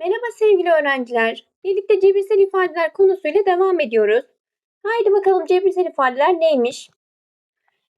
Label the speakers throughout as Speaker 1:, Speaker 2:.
Speaker 1: Merhaba sevgili öğrenciler. Birlikte cebirsel ifadeler konusuyla devam ediyoruz. Haydi bakalım cebirsel ifadeler neymiş?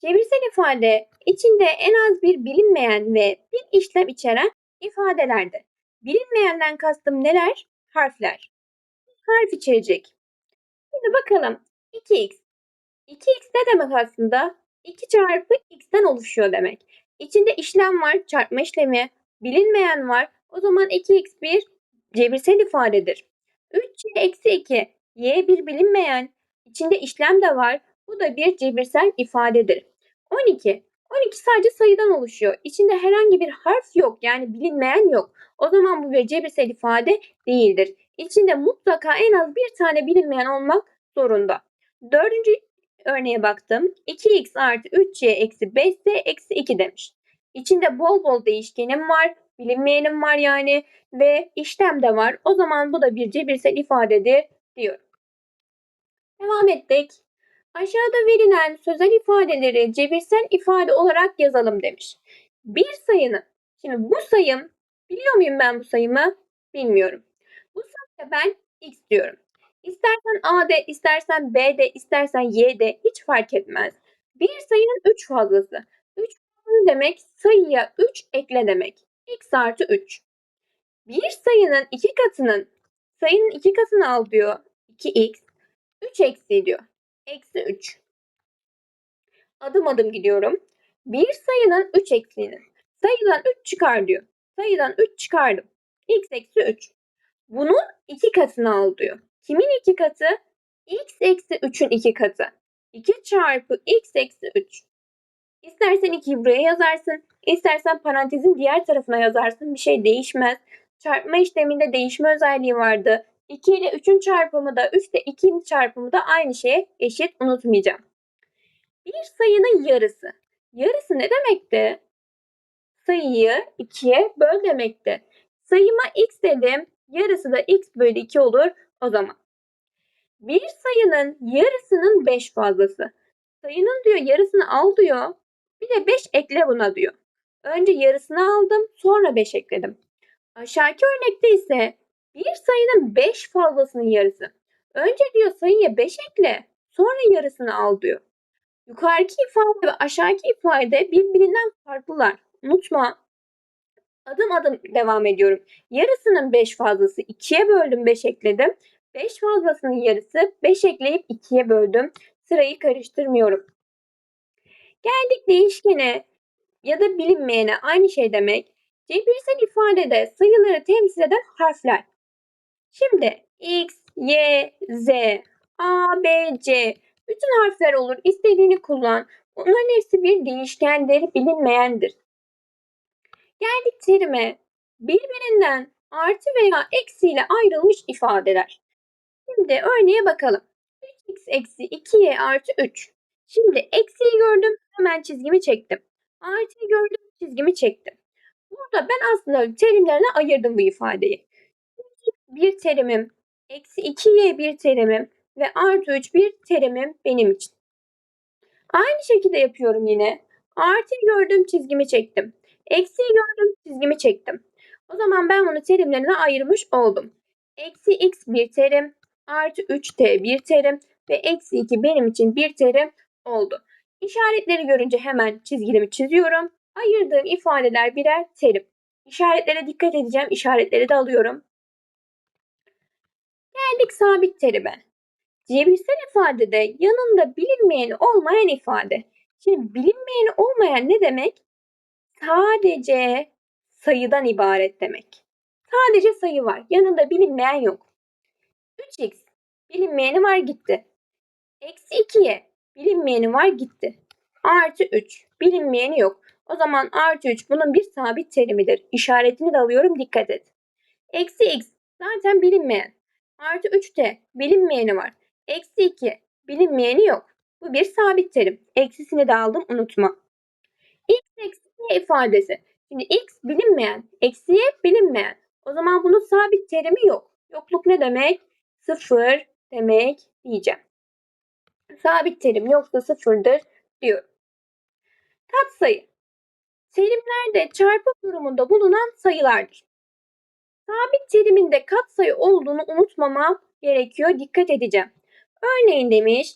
Speaker 1: Cebirsel ifade içinde en az bir bilinmeyen ve bir işlem içeren ifadelerdir. Bilinmeyenden kastım neler? Harfler. Harf içerecek. Şimdi bakalım 2x. 2x ne demek aslında? 2 çarpı x'ten oluşuyor demek. İçinde işlem var, çarpma işlemi. Bilinmeyen var. O zaman 2x bir cebirsel ifadedir. 3y eksi 2. y bir bilinmeyen. İçinde işlem de var. Bu da bir cebirsel ifadedir. 12. 12 sadece sayıdan oluşuyor. İçinde herhangi bir harf yok. Yani bilinmeyen yok. O zaman bu bir cebirsel ifade değildir. İçinde mutlaka en az bir tane bilinmeyen olmak zorunda. Dördüncü örneğe baktım. 2x artı 3y eksi 5z eksi 2 demiş. İçinde bol bol değişkenim var. Bilinmeyenim var yani. Ve işlem de var. O zaman bu da bir cebirsel ifadedir diyorum. Devam ettik. Aşağıda verilen sözel ifadeleri cebirsel ifade olarak yazalım demiş. Bir sayının, şimdi bu sayım, biliyor muyum ben bu sayımı? Bilmiyorum. Bu sayıya ben x diyorum. İstersen A'de, istersen B'de, istersen Y'de hiç fark etmez. Bir sayının 3 fazlası. 3 fazlası demek sayıya 3 ekle demek. X artı 3. Bir sayının iki katının sayının iki katını al diyor. 2x. 3 eksi diyor. Eksi 3. Adım adım gidiyorum. Bir sayının 3 eksiğinin. Sayıdan 3 çıkar diyor. Sayıdan 3 çıkardım. x eksi 3. Bunun iki katını al diyor. Kimin iki katı? x eksi 3'ün iki katı. 2 çarpı x eksi 3. İstersen 2'yi buraya yazarsın. İstersen parantezin diğer tarafına yazarsın. Bir şey değişmez. Çarpma işleminde değişme özelliği vardı. 2 ile 3'ün çarpımı da 3 ile 2'nin çarpımı da aynı şeye eşit unutmayacağım. Bir sayının yarısı. Yarısı ne demekti? Sayıyı 2'ye böl demekti. Sayıma x dedim. Yarısı da x bölü 2 olur o zaman. Bir sayının yarısının 5 fazlası. Sayının diyor yarısını al diyor. Bir de 5 ekle buna diyor. Önce yarısını aldım sonra 5 ekledim. Aşağıki örnekte ise bir sayının 5 fazlasının yarısı. Önce diyor sayıya 5 ekle sonra yarısını al diyor. Yukarıki ifade ve aşağıki ifade birbirinden farklılar. Unutma. Adım adım devam ediyorum. Yarısının 5 fazlası 2'ye böldüm 5 ekledim. 5 fazlasının yarısı 5 ekleyip 2'ye böldüm. Sırayı karıştırmıyorum. Geldik değişkene ya da bilinmeyene aynı şey demek. Cebirsel ifadede sayıları temsil eden harfler. Şimdi X, Y, Z, A, B, C bütün harfler olur. İstediğini kullan. Bunların hepsi bir değişkendir, bilinmeyendir. Geldik terime. Birbirinden artı veya eksiyle ayrılmış ifadeler. Şimdi örneğe bakalım. 3x eksi 2y artı 3. Şimdi eksiyi gördüm hemen çizgimi çektim. Artıyı gördüm çizgimi çektim. Burada ben aslında terimlerine ayırdım bu ifadeyi. Bir terimim, eksi 2y bir terimim ve artı 3 bir terimim benim için. Aynı şekilde yapıyorum yine. Artıyı gördüm çizgimi çektim. Eksiyi gördüm çizgimi çektim. O zaman ben bunu terimlerine ayırmış oldum. Eksi x bir terim, artı 3t bir terim ve eksi 2 benim için bir terim oldu. İşaretleri görünce hemen çizgilerimi çiziyorum. Ayırdığım ifadeler birer terim. İşaretlere dikkat edeceğim. İşaretleri de alıyorum. Geldik sabit terime. Cebirsel ifadede yanında bilinmeyeni olmayan ifade. Şimdi bilinmeyeni olmayan ne demek? Sadece sayıdan ibaret demek. Sadece sayı var. Yanında bilinmeyen yok. 3x bilinmeyeni var gitti. Eksi 2y bilinmeyeni var gitti. Artı 3 bilinmeyeni yok. O zaman artı 3 bunun bir sabit terimidir. İşaretini de alıyorum dikkat et. Eksi x zaten bilinmeyen. Artı 3t bilinmeyeni var. Eksi 2 bilinmeyeni yok. Bu bir sabit terim. Eksisini de aldım unutma. x eksi y ifadesi. Şimdi x bilinmeyen, eksi y bilinmeyen. O zaman bunun sabit terimi yok. Yokluk ne demek? Sıfır demek diyeceğim. Sabit terim yoksa sıfırdır diyorum. Katsayı. Terimlerde çarpım durumunda bulunan sayılardır. sabit teriminde katsayı olduğunu unutmamam gerekiyor. Dikkat edeceğim. Örneğin demiş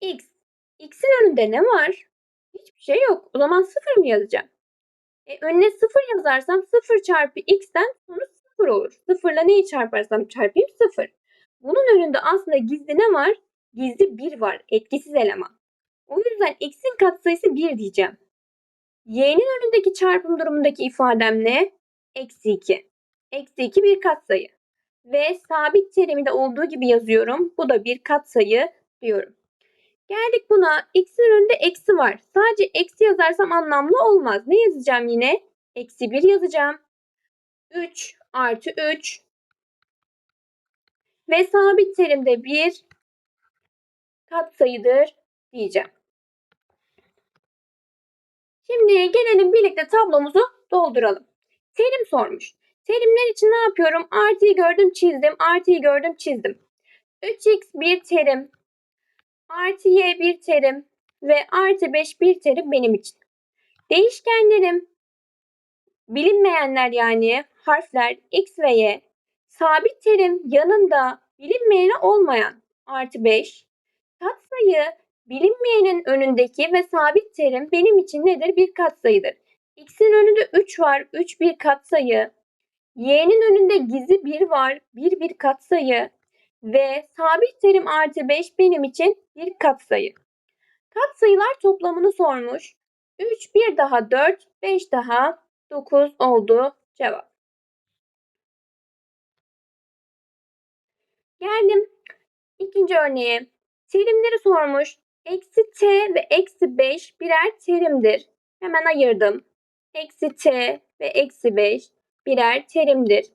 Speaker 1: x. x'in önünde ne var? Hiçbir şey yok. O zaman sıfır mı yazacağım? E, önüne sıfır yazarsam sıfır çarpı x'ten sonuç sıfır olur. Sıfırla neyi çarparsam çarpayım sıfır. Bunun önünde aslında gizli ne var? Gizli 1 var. Etkisiz eleman. O yüzden x'in katsayısı 1 diyeceğim. Y'nin önündeki çarpım durumundaki ifadem ne? Eksi 2. Eksi 2 bir katsayı. Ve sabit terimi de olduğu gibi yazıyorum. Bu da bir katsayı diyorum. Geldik buna. X'in önünde eksi var. Sadece eksi yazarsam anlamlı olmaz. Ne yazacağım yine? Eksi 1 yazacağım. 3 artı 3 ve sabit terimde bir katsayıdır diyeceğim. Şimdi gelelim birlikte tablomuzu dolduralım. Terim sormuş. Terimler için ne yapıyorum? Artıyı gördüm çizdim. Artıyı gördüm çizdim. 3x bir terim. Artı y bir terim. Ve artı 5 bir terim benim için. Değişkenlerim bilinmeyenler yani harfler x ve y. Sabit terim yanında bilinmeyeni olmayan artı 5. Katsayı bilinmeyenin önündeki ve sabit terim benim için nedir? Bir katsayıdır. X'in önünde 3 var. 3 bir katsayı. Y'nin önünde gizli 1 var. 1 bir katsayı. Ve sabit terim artı 5 benim için bir katsayı. Katsayılar toplamını sormuş. 3 bir daha 4, 5 daha 9 oldu cevap. Geldim ikinci örneğe. Terimleri sormuş. Eksi t ve eksi 5 birer terimdir. Hemen ayırdım. Eksi t ve eksi 5 birer terimdir.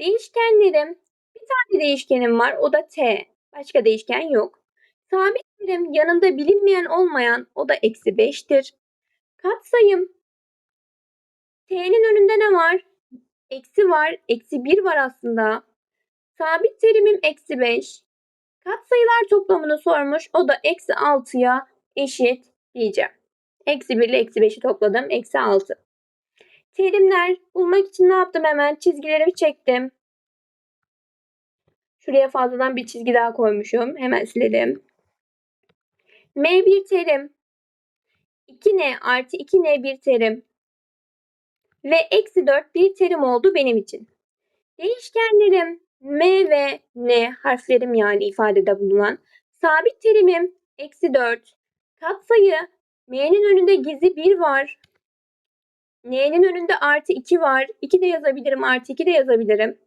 Speaker 1: Değişkenlerim bir tane değişkenim var o da t. Başka değişken yok. Sabit terim yanında bilinmeyen olmayan o da eksi 5'tir. Katsayım t'nin önünde ne var? Eksi var. Eksi 1 var aslında. Sabit terimim eksi 5. Katsayılar toplamını sormuş. O da eksi 6'ya eşit diyeceğim. Eksi 1 ile eksi 5'i topladım. Eksi 6. Terimler bulmak için ne yaptım hemen? Çizgilerimi çektim. Şuraya fazladan bir çizgi daha koymuşum. Hemen silelim. M bir terim. 2N artı 2N bir terim. Ve eksi 4 bir terim oldu benim için. Değişkenlerim M ve N harflerim yani ifadede bulunan. Sabit terimim eksi 4. Katsayı M'nin önünde gizli 1 var. N'nin önünde artı 2 var. 2 de yazabilirim artı 2 de yazabilirim.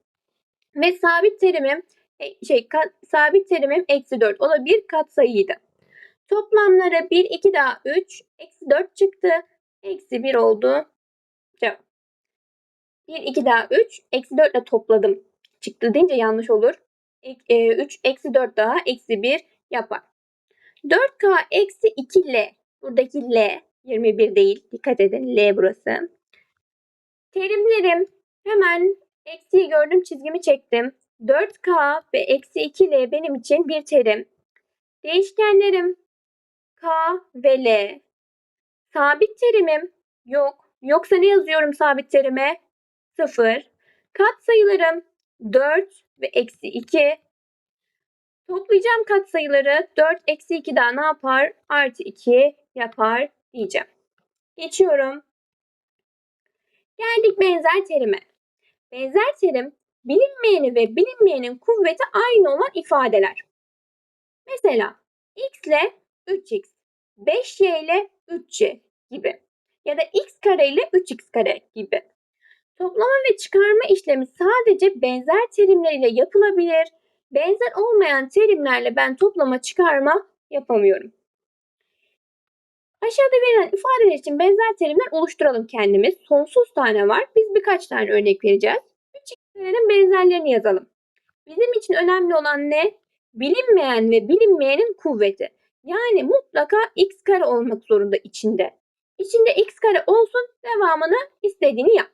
Speaker 1: Ve sabit terimim e, şey kat, sabit terimim eksi 4. O da bir katsayıydı. Toplamları 1, 2 daha 3. Eksi 4 çıktı. Eksi 1 oldu. Cevap. 1, 2 daha 3. Eksi 4 ile topladım. Çıktı deyince yanlış olur. 3 e, eksi 4 daha eksi 1 yapar. 4K eksi 2L. Buradaki L 21 değil. Dikkat edin L burası. Terimlerim hemen eksiyi gördüm çizgimi çektim. 4K ve eksi 2L benim için bir terim. Değişkenlerim K ve L. Sabit terimim yok. Yoksa ne yazıyorum sabit terime? 0. Kat sayılarım 4 ve eksi 2. Toplayacağım katsayıları 4 eksi 2 daha ne yapar? Artı 2 yapar diyeceğim. Geçiyorum. Geldik benzer terime. Benzer terim bilinmeyeni ve bilinmeyenin kuvveti aynı olan ifadeler. Mesela x ile 3x, 5y ile 3y gibi ya da x kare ile 3x kare gibi. Toplama ve çıkarma işlemi sadece benzer terimler ile yapılabilir. Benzer olmayan terimlerle ben toplama çıkarma yapamıyorum. Aşağıda verilen ifadeler için benzer terimler oluşturalım kendimiz. Sonsuz tane var. Biz birkaç tane örnek vereceğiz. Üç x'lerin benzerlerini yazalım. Bizim için önemli olan ne? Bilinmeyen ve bilinmeyenin kuvveti. Yani mutlaka x kare olmak zorunda içinde. İçinde x kare olsun devamını istediğini yap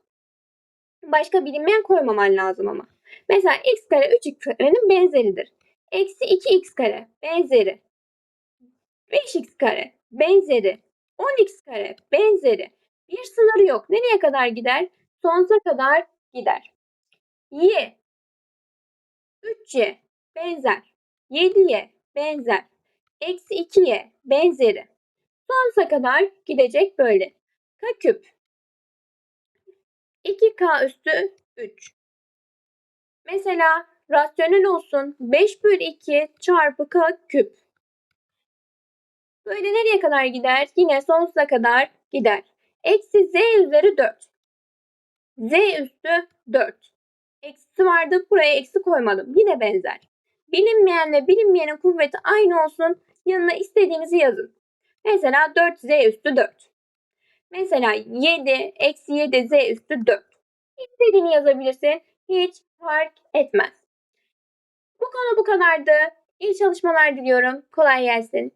Speaker 1: başka bilinmeyen koymaman lazım ama. Mesela x kare 3x karenin benzeridir. Eksi 2x kare benzeri. 5x kare benzeri. 10x kare benzeri. Bir sınırı yok. Nereye kadar gider? Sonsuza kadar gider. y. 3y benzer. 7y benzer. Eksi 2y benzeri. Sonsuza kadar gidecek böyle. K küp. 2k üstü 3. Mesela rasyonel olsun 5 bölü 2 çarpı k küp. Böyle nereye kadar gider? Yine sonsuza kadar gider. Eksi z üzeri 4. z üstü 4. Eksisi vardı. Buraya eksi koymadım. Yine benzer. Bilinmeyen ve bilinmeyenin kuvveti aynı olsun. Yanına istediğinizi yazın. Mesela 4z üstü 4. Mesela 7 eksi 7z üstü 4. İstediğini yazabilirsin. Hiç fark etmez. Bu konu bu kadardı. İyi çalışmalar diliyorum. Kolay gelsin.